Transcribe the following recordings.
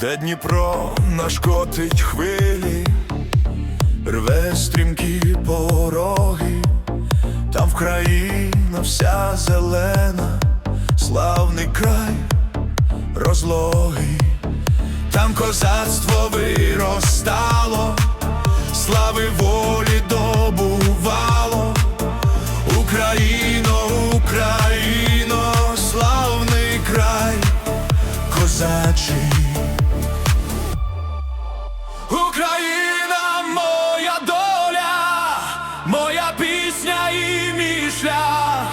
де Дніпро нашкотить хвилі, рве стрімкі пороги, там Вкраїна вся зелена, славний край розлоги, там козацтво виростало, пісня і мій шлях,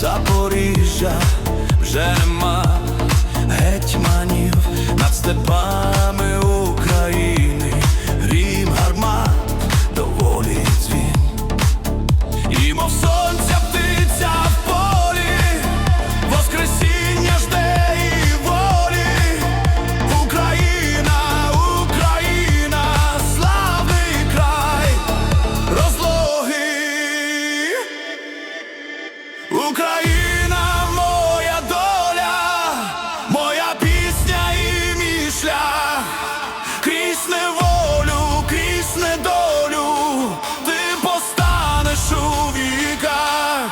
Запоріжжя, вже нема гетьманів над степами Україна моя доля, моя пісня і мій крізь неволю, крізь недолю, ти постанеш у віках.